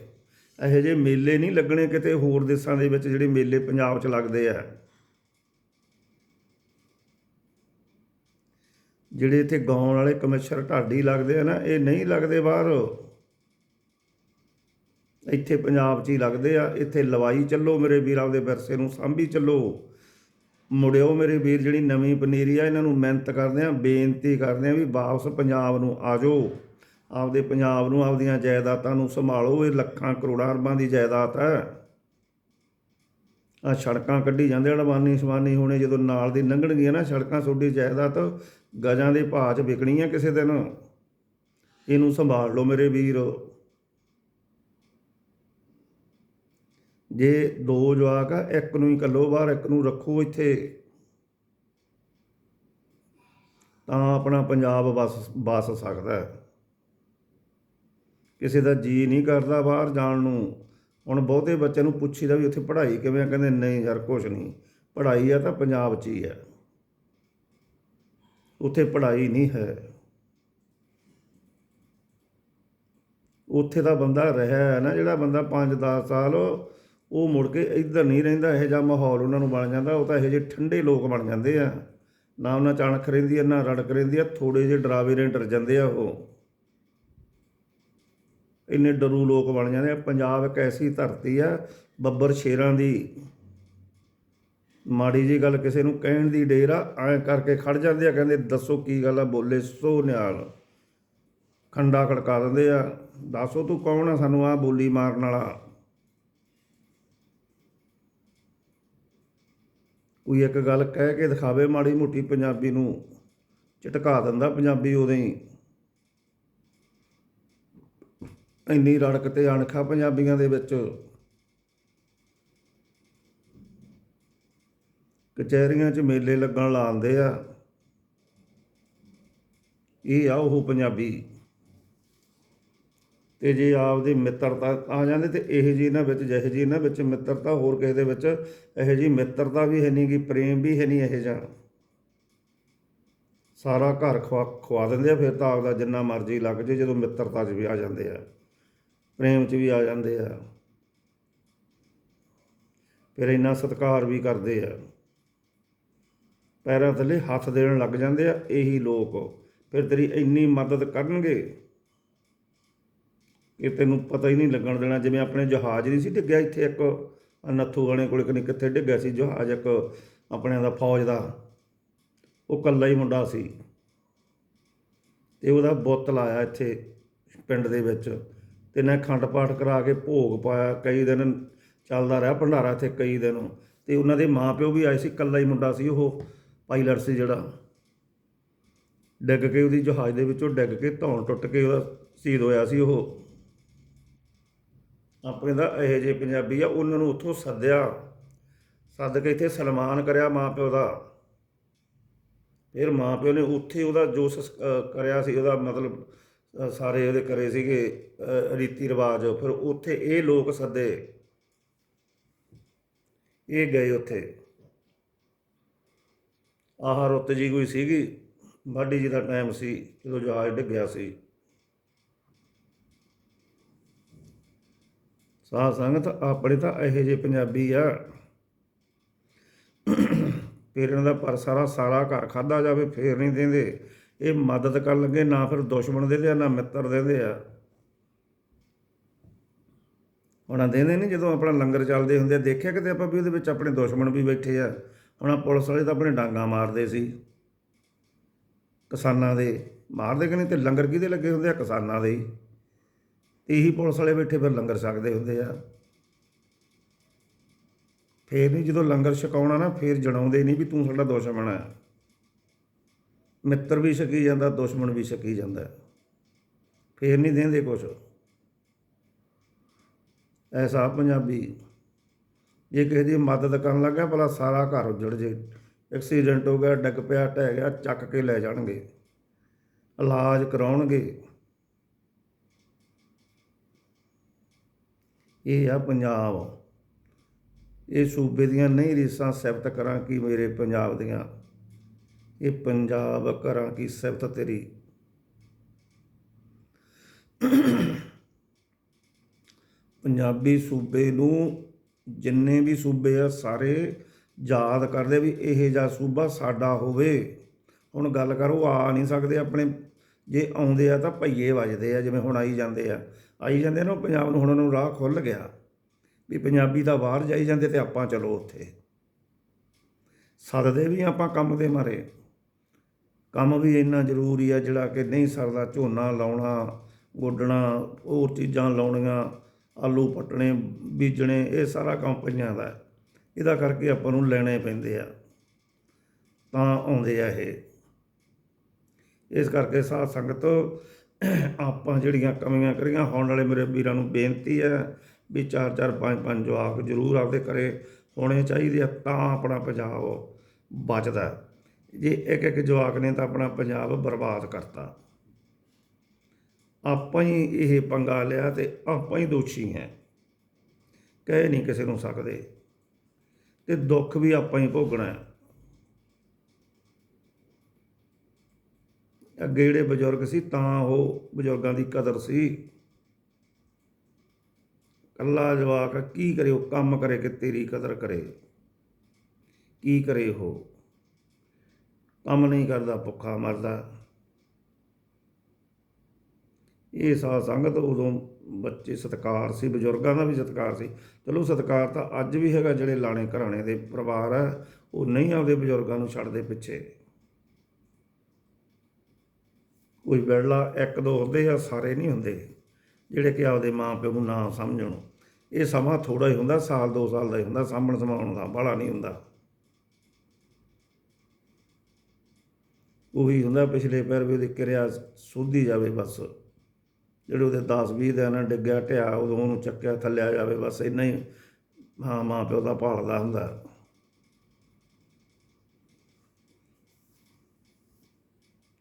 ਇਹੋ ਜਿਹੇ ਮੇਲੇ ਨਹੀਂ ਲੱਗਣੇ ਕਿਤੇ ਹੋਰ ਦੇਸ਼ਾਂ ਦੇ ਵਿੱਚ ਜਿਹੜੇ ਮੇਲੇ ਪੰਜਾਬ 'ਚ ਲੱਗਦੇ ਆ। ਜਿਹੜੇ ਇੱਥੇ ਗਾਉਣ ਵਾਲੇ ਕਮਿਸ਼ਨਰ ਢਾਡੀ ਲੱਗਦੇ ਆ ਨਾ, ਇਹ ਨਹੀਂ ਲੱਗਦੇ ਬਾਹਰ। ਇੱਥੇ ਪੰਜਾਬ 'ਚ ਹੀ ਲੱਗਦੇ ਆ। ਇੱਥੇ ਲਵਾਈ ਚੱਲੋ ਮੇਰੇ ਵੀਰ ਆਪਦੇ ਵਿਰਸੇ ਨੂੰ, ਸਾਂਭੀ ਚੱਲੋ। ਮੁੜਿਓ ਮੇਰੇ ਵੀਰ, ਜਿਹੜੀ ਨਵੀਂ ਪਨੀਰੀ ਆ, ਇਹਨਾਂ ਨੂੰ ਮਿਹਨਤ ਕਰਦੇ ਆ, ਬੇਨਤੀ ਕਰਦੇ ਆ ਵੀ ਵਾਪਸ ਪੰਜਾਬ ਨੂੰ ਆ ਜਾਓ। ਆਪਦੇ ਪੰਜਾਬ ਨੂੰ, ਆਪਦੀਆਂ ਜਾਇਦਾਦਾਂ ਨੂੰ ਸੰਭਾਲੋ। ਇਹ ਲੱਖਾਂ, ਕਰੋੜਾਂ ਅਰਬਾਂ ਦੀ ਜਾਇਦਾਦ ਹੈ। ਆ ਸੜਕਾਂ ਕੱਢੀ ਜਾਂਦੇ ਅਡਵਾਨੀ ਸਵਾਨੀ ਹੋਣੇ, ਜਦੋਂ ਨਾਲ ਦੀ ਲੰਘਣਗੀਆਂ ਨਾ, ਸੜਕਾਂ ਤੁਹਾਡੀ ਜਾਇਦਾਦ ਗਜਾਂ ਦੇ ਭਾਅ 'ਚ ਵਿਕਣੀਆਂ ਕਿਸੇ ਦਿਨ। ਇਹਨੂੰ ਸੰਭਾਲ ਲਓ ਮੇਰੇ ਵੀਰ। ਜੇ ਦੋ ਜਵਾਕ ਆ, ਇੱਕ ਨੂੰ ਹੀ ਕੱਲੋ ਬਾਹਰ, ਇੱਕ ਨੂੰ ਰੱਖੋ ਇੱਥੇ। ਤਾਂ ਆਪਣਾ ਪੰਜਾਬ ਬਸ ਬਸ ਸਕਦਾ ਹੈ। ਕਿਸੇ ਦਾ ਜੀ ਨਹੀਂ ਕਰਦਾ ਬਾਹਰ ਜਾਣ ਨੂੰ। ਹੁਣ ਬਹੁਤੇ ਬੱਚਿਆਂ ਨੂੰ ਪੁੱਛੀਦਾ ਵੀ ਉੱਥੇ ਪੜ੍ਹਾਈ ਕਿਵੇਂ ਆ? ਕਹਿੰਦੇ ਨਹੀਂ ਯਾਰ, ਕੁਛ ਨਹੀਂ। ਪੜ੍ਹਾਈ ਆ ਤਾਂ ਪੰਜਾਬ 'ਚ ਹੀ ਹੈ ਉੱਥੇ ਪੜ੍ਹਾਈ ਨਹੀਂ ਹੈ। ਉੱਥੇ ਦਾ ਬੰਦਾ ਰਿਹਾ ਹੈ ਨਾ, ਜਿਹੜਾ ਬੰਦਾ 5-10 ਸਾਲ ਉਹ ਮੁੜ ਕੇ ਇੱਧਰ ਨਹੀਂ ਰਹਿੰਦਾ, ਇਹੋ ਜਿਹਾ ਮਾਹੌਲ ਉਹਨਾਂ ਨੂੰ ਬਣ ਜਾਂਦਾ, ਉਹ ਤਾਂ ਇਹੋ ਜਿਹੇ ਠੰਡੇ ਲੋਕ ਬਣ ਜਾਂਦੇ ਆ। ਨਾ ਉਹਨਾਂ ਚਣਖ ਰਹਿੰਦੀ ਆ, ਨਾ ਰੜਕ ਰਹਿੰਦੀ ਆ ਥੋੜੇ ਜਿਹੇ ਡਰਾਵੇ ਨੇ ਡਰ ਜਾਂਦੇ ਆ ਉਹ। ਇੰਨੇ ਡਰੂ ਲੋਕ ਬਣ ਜਾਂਦੇ ਆ। ਪੰਜਾਬ ਇੱਕ ਐਸੀ ਧਰਤੀ ਆ, ਬੱਬਰ ਸ਼ੇਰਾਂ ਦੀ। ਮਾੜੀ ਜੀ ਗੱਲ ਕਿਸੇ ਨੂੰ ਕਹਿਣ ਦੀ ਡੇਰ ਆ, ਐਂ ਕਰਕੇ ਖੜ ਜਾਂਦੇ ਆ, ਕਹਿੰਦੇ ਦੱਸੋ ਕੀ ਗੱਲ ਆ, ਬੋਲੇ ਸੋ ਨਿਆਲ। ਖੰਡਾ ਖੜਕਾ ਦਿੰਦੇ ਆ, ਦੱਸੋ ਤੂੰ ਕੌਣ ਆ ਸਾਨੂੰ ਆ ਬੋਲੀ ਮਾਰਨ ਵਾਲਾ? ਕੋਈ ਇੱਕ ਗੱਲ ਕਹਿ ਕੇ ਦਿਖਾਵੇ, ਮਾੜੀ ਮੋਟੀ ਪੰਜਾਬੀ ਨੂੰ ਝਟਕਾ ਦਿੰਦਾ, ਪੰਜਾਬੀ ਉਦੋਂ ਹੀ। ਇੰਨੀ ਰੜਕ ਤੇ ਅਣਖਾ ਪੰਜਾਬੀਆਂ ਦੇ ਵਿੱਚ। ਕਚਹਿਰੀਆਂ 'ਚ ਮੇਲੇ ਲੱਗਣ ਲਾਉਂਦੇ ਆ। ਇਹ ਆ ਉਹ ਪੰਜਾਬੀ। ਤੇ ਜੇ ਆਪਦੇ ਮਿੱਤਰਤਾ ਆ ਜਾਂਦੇ ਤੇ ਇਹ ਜੀ ਇਹਨਾਂ ਵਿੱਚ, ਜਿਹੇ ਜੀ ਇਹਨਾਂ ਵਿੱਚ ਮਿੱਤਰਤਾ, ਹੋਰ ਕਿਸੇ ਦੇ ਵਿੱਚ ਇਹੋ ਜੀ ਮਿੱਤਰਤਾ ਵੀ ਹੈ ਨਹੀਂ ਗੀ, ਪ੍ਰੇਮ ਵੀ ਹੈ ਨਹੀਂ ਇਹ ਜਿਹਾ। ਸਾਰਾ ਘਰ ਖਵਾ ਖਵਾ ਦਿੰਦੇ ਆ, ਫਿਰ ਤਾਂ ਆਪਦਾ ਜਿੰਨਾ ਮਰਜ਼ੀ ਲੱਗ ਜੇ ਜਦੋਂ ਮਿੱਤਰਤਾ 'ਚ ਵੀ ਆ ਜਾਂਦੇ ਆ। ਪ੍ਰੇਮ 'ਚ ਵੀ ਆ ਜਾਂਦੇ ਆ। ਫਿਰ ਇੰਨਾ ਸਤਿਕਾਰ ਵੀ ਕਰਦੇ ਆ। ਪੈਰਾਂ ਥੱਲੇ ਹੱਥ ਦੇਣ ਲੱਗ ਜਾਂਦੇ ਆ, ਇਹੀ ਲੋਕ। ਫਿਰ ਤੇਰੀ ਇੰਨੀ ਮਦਦ ਕਰਨਗੇ ਕਿ ਤੈਨੂੰ ਪਤਾ ਹੀ ਨਹੀਂ ਲੱਗਣ ਦੇਣਾ। ਜਿਵੇਂ ਆਪਣੇ ਜਹਾਜ਼ ਨਹੀਂ ਸੀ ਡਿੱਗਿਆ ਇੱਥੇ ਇੱਕ, ਆਹ ਨੱਥੂ ਵਾਲੇ ਕੋਲੇ ਕਨੀ ਕਿੱਥੇ ਡਿੱਗਿਆ ਸੀ ਜਹਾਜ਼ ਇੱਕ ਆਪਣੇ ਦਾ ਫੌਜ ਦਾ। ਉਹ ਕੱਲਾ ਹੀ ਮੁੰਡਾ ਸੀ। ਤੇ ਉਹਦਾ ਬੁੱਤ ਲਾਇਆ ਇੱਥੇ ਪਿੰਡ ਦੇ ਵਿੱਚ। ਤੇ ਨਾ ਖੰਡ ਪਾਠ ਕਰਾ ਕੇ ਭੋਗ ਪਾਇਆ, ਕਈ ਦਿਨ ਚੱਲਦਾ ਰਿਹਾ ਭੰਡਾਰਾ ਇੱਥੇ ਕਈ ਦਿਨ। ਤੇ ਉਹਨਾਂ ਦੇ ਮਾਪਿਓ ਵੀ ਆਏ ਸੀ, ਇਕੱਲਾ ਹੀ ਮੁੰਡਾ ਸੀ ਉਹ ਪਾਇਲਟ ਸੀ ਜਿਹੜਾ। ਡਿੱਗ ਕੇ ਉਹਦੀ ਜਹਾਜ਼ ਦੇ ਵਿੱਚੋਂ ਡਿੱਗ ਕੇ ਧੌਣ ਟੁੱਟ ਕੇ ਉਹਦਾ ਸ਼ਹੀਦ ਹੋਇਆ ਸੀ ਉਹ। ਆਪਣੇ ਦਾ ਇਹੋ ਜਿਹੇ ਪੰਜਾਬੀ ਆ, ਉਹਨਾਂ ਨੂੰ ਉੱਥੋਂ ਸੱਦਿਆ। ਸੱਦ ਕੇ ਇੱਥੇ ਸਨਮਾਨ ਕਰਿਆ ਮਾਪਿਓ ਦਾ। ਫਿਰ ਮਾਪਿਓ ਨੇ ਉੱਥੇ ਉਹਦਾ ਜੋ ਕਰਿਆ ਸੀ, ਉਹਦਾ ਮਤਲਬ ਸਾਰੇ ਉਹਦੇ ਕਰੇ ਸੀਗੇ ਰੀਤੀ ਰਿਵਾਜ, ਫਿਰ ਉੱਥੇ ਇਹ ਲੋਕ ਸੱਦੇ। ਇਹ ਗਏ ਉੱਥੇ। ਆਹ ਰੁੱਤ ਜੀ ਕੋਈ ਸੀਗੀ ਵਾਢੀ ਜੀ ਦਾ ਟਾਈਮ ਸੀ, ਜਦੋਂ ਜਹਾਜ਼ ਡਿੱਗਿਆ ਸੀ। ਸਾਧ ਸੰਗਤ ਆਪਣੇ ਤਾਂ ਇਹੋ ਜਿਹੇ ਪੰਜਾਬੀ ਆ। ਫਿਰ ਦਾ ਪਰ ਸਾਰਾ ਸਾਰਾ ਘਰ ਖਾਦਾ ਜਾਵੇ, ਫੇਰ ਨਹੀਂ ਦਿੰਦੇ। ਇਹ ਮਦਦ ਕਰਨ ਲੱਗੇ, ਨਾ ਫਿਰ ਦੁਸ਼ਮਣ ਦਿੰਦੇ ਆ, ਨਾ ਮਿੱਤਰ ਦਿੰਦੇ ਆ। ਉਹਨਾਂ ਦਿੰਦੇ ਨਹੀਂ, ਜਦੋਂ ਆਪਣਾ ਲੰਗਰ ਚੱਲਦੇ ਹੁੰਦੇ ਆ। ਦੇਖਿਆ ਕਿਤੇ ਆਪਾਂ ਵੀ ਉਹਦੇ ਵਿੱਚ ਆਪਣੇ ਦੁਸ਼ਮਣ ਵੀ ਬੈਠੇ ਆ? ਹੁਣ ਪੁਲਿਸ ਵਾਲੇ ਤਾਂ ਆਪਣੇ ਡਾਂਗਾ ਮਾਰਦੇ ਸੀ। ਕਿਸਾਨਾਂ ਦੇ। ਮਾਰਦੇ ਕਿ ਨਹੀਂ ਤੇ ਲੰਗਰ ਕਿਹਦੇ ਲੱਗੇ ਹੁੰਦੇ ਆ? ਕਿਸਾਨਾਂ ਦੇ। ਤੇ ਇਹੀ ਪੁਲਿਸ ਵਾਲੇ ਬੈਠੇ ਫਿਰ ਲੰਗਰ ਛਕਦੇ ਹੁੰਦੇ ਆ। ਫੇਰ ਨਹੀਂ ਜਦੋਂ ਲੰਗਰ ਛਕਾਉਣਾ ਨਾ, ਫੇਰ ਜਣਾਉਂਦੇ ਨਹੀਂ ਵੀ ਤੂੰ ਸਾਡਾ ਦੁਸ਼ਮਣ ਹੈ ਮਿੱਤਰ ਵੀ ਛਕੀ ਜਾਂਦਾ, ਦੁਸ਼ਮਣ ਵੀ ਛਕੀ ਜਾਂਦਾ। ਫੇਰ ਨਹੀਂ ਦਿੰਦੇ ਕੁਛ। ਐਸਾ ਪੰਜਾਬੀ। ਜੇ ਕਿਸੇ ਦੀ ਮਦਦ ਕਰਨ ਲੱਗਾ ਭਲਾ ਸਾਰਾ ਘਰ ਉੱਜੜ ਜੇ। ਐਕਸੀਡੈਂਟ ਹੋ ਗਿਆ, ਡੱਗ ਪਿਆ, ਢਹਿ ਗਿਆ, ਚੱਕ ਕੇ ਲੈ ਜਾਣਗੇ। ਇਲਾਜ ਕਰਾਉਣਗੇ। ਇਹ ਆ ਪੰਜਾਬ। ਇਹ ਸੂਬੇ ਦੀਆਂ ਨਹੀਂ ਰੀਸਾਂ ਸਿਫਤ ਕਰਾਂ ਕਿ ਮੇਰੇ ਪੰਜਾਬ ਦੀਆਂ। ਇਹ ਪੰਜਾਬ ਕਰਾਂ ਕੀ ਸਿਫਤ ਤੇਰੀ। ਪੰਜਾਬੀ ਸੂਬੇ ਨੂੰ ਜਿੰਨੇ ਵੀ ਸੂਬੇ ਆ, ਸਾਰੇ ਯਾਦ ਕਰਦੇ ਵੀ ਇਹ ਜਿਹਾ ਸੂਬਾ ਸਾਡਾ ਹੋਵੇ। ਹੁਣ ਗੱਲ ਕਰੋ ਆ ਨਹੀਂ ਸਕਦੇ ਆਪਣੇ। ਜੇ ਆਉਂਦੇ ਆ ਤਾਂ ਭਈਏ ਵੱਜਦੇ ਆ, ਜਿਵੇਂ ਹੁਣ ਆਈ ਜਾਂਦੇ ਆ। ਆਈ ਜਾਂਦੇ ਨਾ ਪੰਜਾਬ ਨੂੰ ਹੁਣ ਉਹਨੂੰ ਰਾਹ ਖੁੱਲ ਗਿਆ। ਵੀ ਪੰਜਾਬੀ ਤਾਂ ਬਾਹਰ ਜਾਈ ਜਾਂਦੇ ਤੇ ਆਪਾਂ ਚਲੋ ਉੱਥੇ। ਸਦਦੇ ਵੀ ਆਪਾਂ ਕੰਮ ਦੇ ਮਾਰੇ। ਕੰਮ ਵੀ ਇੰਨਾ ਜ਼ਰੂਰੀ ਆ, ਜਿਹੜਾ ਕਿ ਨਹੀਂ ਸਰਦਾ, ਝੋਨਾ ਲਾਉਣਾ, ਗੋਡਣਾ, ਹੋਰ ਚੀਜ਼ਾਂ ਲਾਉਣੀਆਂ, ਆਲੂ ਪੱਟਣੇ, ਬੀਜਣੇ, ਇਹ ਸਾਰਾ ਕੰਮ ਪਈਆਂ ਦਾ। ਇਹਦਾ ਕਰਕੇ ਆਪਾਂ ਨੂੰ ਲੈਣੇ ਪੈਂਦੇ ਆ। ਤਾਂ ਆਉਂਦੇ ਆ ਇਹ। ਇਸ ਕਰਕੇ ਸਾਧ ਸੰਗਤ, ਆਪਾਂ ਜਿਹੜੀਆਂ ਕਮੀਆਂ ਕਰੀਆਂ, ਹੋਣ ਵਾਲੇ ਮੇਰੇ ਵੀਰਾਂ ਨੂੰ ਬੇਨਤੀ ਹੈ ਵੀ ਚਾਰ ਚਾਰ, ਪੰਜ ਪੰਜ ਜਵਾਕ ਜ਼ਰੂਰ ਆਪਦੇ ਘਰੇ ਹੋਣੇ ਚਾਹੀਦੇ ਆ, ਤਾਂ ਆਪਣਾ ਪੰਜਾਬ ਬਚਦਾ। ਜੇ ਇੱਕ ਇੱਕ ਜਵਾਕ ਨੇ ਤਾਂ ਆਪਣਾ ਪੰਜਾਬ ਬਰਬਾਦ ਕਰਤਾ। ਆਪਾਂ ਹੀ ਇਹ ਪੰਗਾ ਲਿਆ ਤੇ ਆਪਾਂ ਹੀ ਦੋਸ਼ੀ ਹੈ। ਕਹਿ ਨਹੀਂ ਕਿਸੇ ਨੂੰ ਸਕਦੇ। ਤੇ ਦੁੱਖ ਵੀ ਆਪਾਂ ਹੀ ਭੋਗਣਾ ਹੈ। ਅੱਗੇ ਜਿਹੜੇ ਬਜ਼ੁਰਗ ਸੀ, ਤਾਂ ਉਹ ਬਜ਼ੁਰਗਾਂ ਦੀ ਕਦਰ ਸੀ। ਕੱਲਾ ਜਵਾਕ ਕੀ ਕਰੇ, ਉਹ ਕੰਮ ਕਰੇ ਕਿ ਤੇਰੀ ਕਦਰ ਕਰੇ? ਕੀ ਕਰੇ ਉਹ? ਕੰਮ ਨਹੀਂ ਕਰਦਾ, ਭੁੱਖਾ ਮਰਦਾ। ਇਹ ਸਾਧ ਸੰਗਤ ਉਦੋਂ ਬੱਚੇ ਸਤਕਾਰ ਸੀ, ਬਜ਼ੁਰਗਾਂ ਦਾ ਵੀ ਸਤਕਾਰ ਸੀ। ਚਲੋ ਸਤਕਾਰ ਤਾਂ ਅੱਜ ਵੀ ਹੈਗਾ, ਜਿਹੜੇ ਲਾਣੇ ਘਰਾਣੇ ਦੇ ਪਰਿਵਾਰ ਆ, ਉਹ ਨਹੀਂ ਆਉਂਦੇ ਬਜ਼ੁਰਗਾਂ ਨੂੰ ਛੱਡਦੇ ਪਿੱਛੇ। ਕੋਈ ਵੇਲਾ ਇੱਕ ਦੋ ਹੁੰਦੇ ਆ ਸਾਰੇ ਨਹੀਂ ਹੁੰਦੇ, ਜਿਹੜੇ ਕਿ ਆਪਦੇ ਮਾਂ ਪਿਓ ਨੂੰ ਨਾ ਸਮਝਣ। ਇਹ ਸਮਾਂ ਥੋੜਾ ਹੀ ਹੁੰਦਾ, ਸਾਲ ਦੋ ਸਾਲ ਦਾ ਹੀ ਹੁੰਦਾ ਸਾਂਭਣ ਸਮਾਉਣ ਦਾ, ਬਾਹਲਾ ਨਹੀਂ ਹੁੰਦਾ। ਉਹੀ ਹੁੰਦਾ ਪਿਛਲੇ ਪੈਰ ਵੀ ਉਹਦੀ ਕਿਰਿਆ ਸੁੱਧੀ ਜਾਵੇ ਬਸ। ਜਿਹੜੇ ਉਹਦੇ 10 20 ਦਿਨ ਡਿੱਗਿਆ, ਢਿਆ, ਉਦੋਂ ਉਹਨੂੰ ਚੱਕਿਆ, ਥੱਲਿਆ ਜਾਵੇ, ਬਸ ਇੰਨਾ ਹੀ ਹਾਂ ਮਾਂ ਪਿਓ ਦਾ ਭਾਲਦਾ ਹੁੰਦਾ।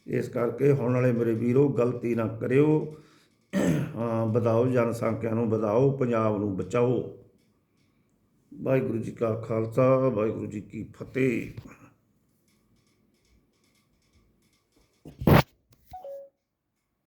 ਇਸ ਕਰਕੇ ਹੁਣ ਵਾਲੇ ਮੇਰੇ ਵੀਰੋ, ਗਲਤੀ ਨਾ ਕਰਿਓ। ਹਾਂ, ਵਧਾਓ ਜਨਸੰਖਿਆ ਨੂੰ, ਵਧਾਓ, ਪੰਜਾਬ ਨੂੰ ਬਚਾਓ। ਵਾਹਿਗੁਰੂ ਜੀ ਕਾ ਖਾਲਸਾ, ਵਾਹਿਗੁਰੂ ਜੀ ਕੀ ਫਤਿਹ।